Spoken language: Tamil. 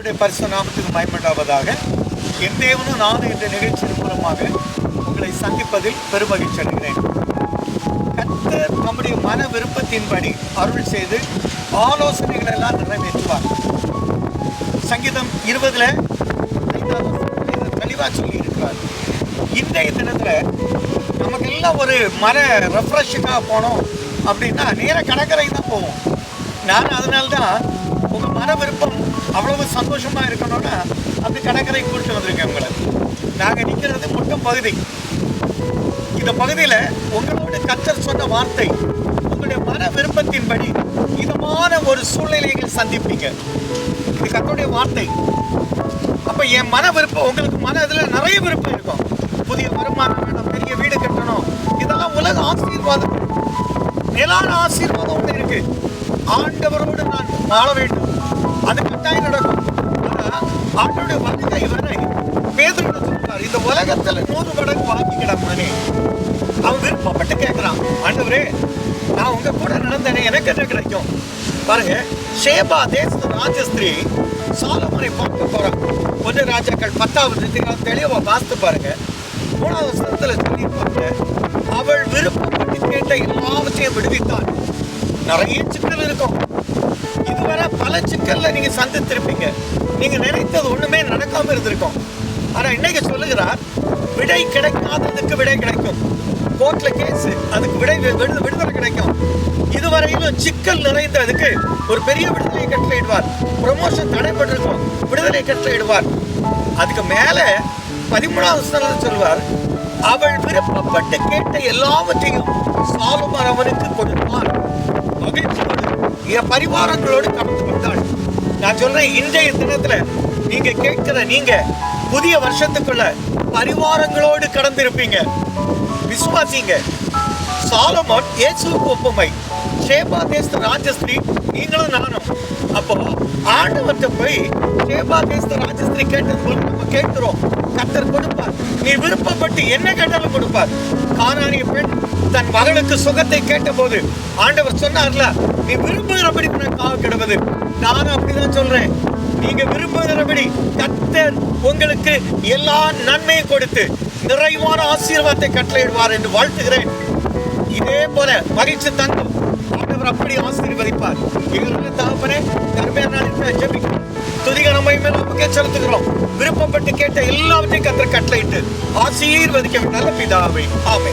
கர்த்தருடைய பரிசு நாமத்துக்கு பயன்படாவதாக என் தேவனும் நானும் என்ற நிகழ்ச்சியின் மூலமாக உங்களை சந்திப்பதில் பெருமகிழ்ச்சி அடைகிறேன். கர்த்தர் நம்முடைய மன விருப்பத்தின்படி அருள் செய்து ஆலோசனைகள் எல்லாம் நிறைவேற்றுவார். சங்கீதம் இருபதுல தெளிவாக சொல்லி இருக்கிறார் இன்றைய தினத்தில் நமக்கு எல்லாம் ஒரு மன ரெஃப்ரெஷிங்காக போனோம் அப்படின்னா நேர கடற்கரை தான் போவோம். நான் அதனால்தான் தான் மன விருப்பம் அவ்வளவு சந்தோஷமாக இருக்கணும்னா அப்படி கடற்கரை கூட்டு வந்திருக்கேன் உங்களை. நாங்கள் நிற்கிறது முட்டும் பகுதி. இந்த பகுதியில் உங்களோட கத்தர் சொன்ன வார்த்தை உங்களுடைய மன விருப்பத்தின்படி இதமான ஒரு சூழ்நிலைகள் சந்திப்பீங்க. இது கத்தருடைய வார்த்தை. அப்போ என் மன விருப்பம் உங்களுக்கு மன இதில் நிறைய விருப்பம் இருக்கும். புதிய வருமானம் வேணும் பெரிய வீடு கட்டணும். இதெல்லாம் உலக ஆசீர்வாதம். மேலான ஆசீர்வாதம் ஒன்று இருக்கு. ஆண்டவரோடு நான் வாழ வேண்டும். அது கட்டாயம் நடக்கும். ஆனா ஆண்டோட வருகை வரை பேதுரு சொல்றார் இந்த உலகத்துல நூறு மடங்கு வாங்கிக்கிட மகனே அவன் விருப்பப்பட்டு கேட்கிறான். ஆண்டவரே நான் உங்க கூட நடந்தேனே எனக்கு என்ன கிடைக்கும்? பாருங்க ஷேபா தேச ராஜஸ்திரி சாலமனை பார்க்க போறான். கொஞ்ச ராஜாக்கள் பத்தாவது தெளிவா வாசித்து பாருங்க. மூணாவது சதத்துல சொல்லியிருப்பாங்க அவள் விருப்பப்பட்டு கேட்ட எல்லாவற்றையும் விடுவித்தான். நிறைய சிக்கல் இருக்கும். இதுவரை பல சிக்கல்ல நீங்க சந்தித்திருப்பீங்க. நீங்க நினைத்தது ஒண்ணுமே நடக்காம இருந்திருக்கும். ஆனா இன்னைக்கு சொல்லுகிறார் விடை கிடைக்காததுக்கு விடை கிடைக்கும். கோர்ட்ல கேஸ் அதுக்கு விடை விடுதலை விடுதலை கிடைக்கும். இதுவரையிலும் சிக்கல் நிறைந்ததுக்கு ஒரு பெரிய விடுதலை கட்டளையிடுவார். ப்ரொமோஷன் தடைப்பட்டிருக்கும். விடுதலை கட்டளையிடுவார். அதுக்கு மேல பதிமூணாவது ஸ்தலத்தில் சொல்வார் அவள் விருப்பப்பட்டு கேட்ட எல்லாவற்றையும் சாலுமர் அவனுக்கு கொடுத்தார் என் பரிவாரங்களோடு கடந்து வந்தாள் நான் சொல்றேன் இன்றைய தினத்துல நீங்க கேட்கிற நீங்க புதிய வருஷத்துக்குள்ள பரிவாரங்களோடு கடந்திருப்பீங்க. விசுவாசிங்க. சாலமோன் இயேசுவுக்கு ஒப்புமை. ஷேபா தேஸ்த ராஜஸ்திரி நீங்களும் நானும். அப்போ ஆண்டவர்கிட்ட போய் ஷேபா தேச ராஜஸ்திரி கேட்டது போல நம்ம கேட்கிறோம். கத்தர் கொடுப்பார். நீ விருப்பப்பட்டு என்ன கேட்டாலும் கொடுப்பார். காராணிய பெண் தன் மகளுக்கு சுகத்தை கேட்டபோது ஆண்டவர் சொன்னார்ல நீ விரும்புகிறபடி உனக்காக கிடவது. நானும் அப்படிதான் சொல்றேன். நீங்க விரும்புகிறபடி கத்தர் உங்களுக்கு எல்லா நன்மையும் கொடுத்து நிறைவான ஆசீர்வாதத்தை கட்டளையிடுவார் என்று வாழ்த்துகிறேன். இதே போல மகிழ்ச்சி தங்கும் ஆண்டவர் அப்படி ஆசீர்வதிப்பார். எங்களுடைய தகப்பனே கருமையான நாளில் செலுத்துகிறோம். விருப்பப்பட்டு கேட்ட எல்லாவற்றையும் கத்திர கட்டளையிட்டு ஆசீர்வதிக்க நல்ல பிதாவை. ஆமை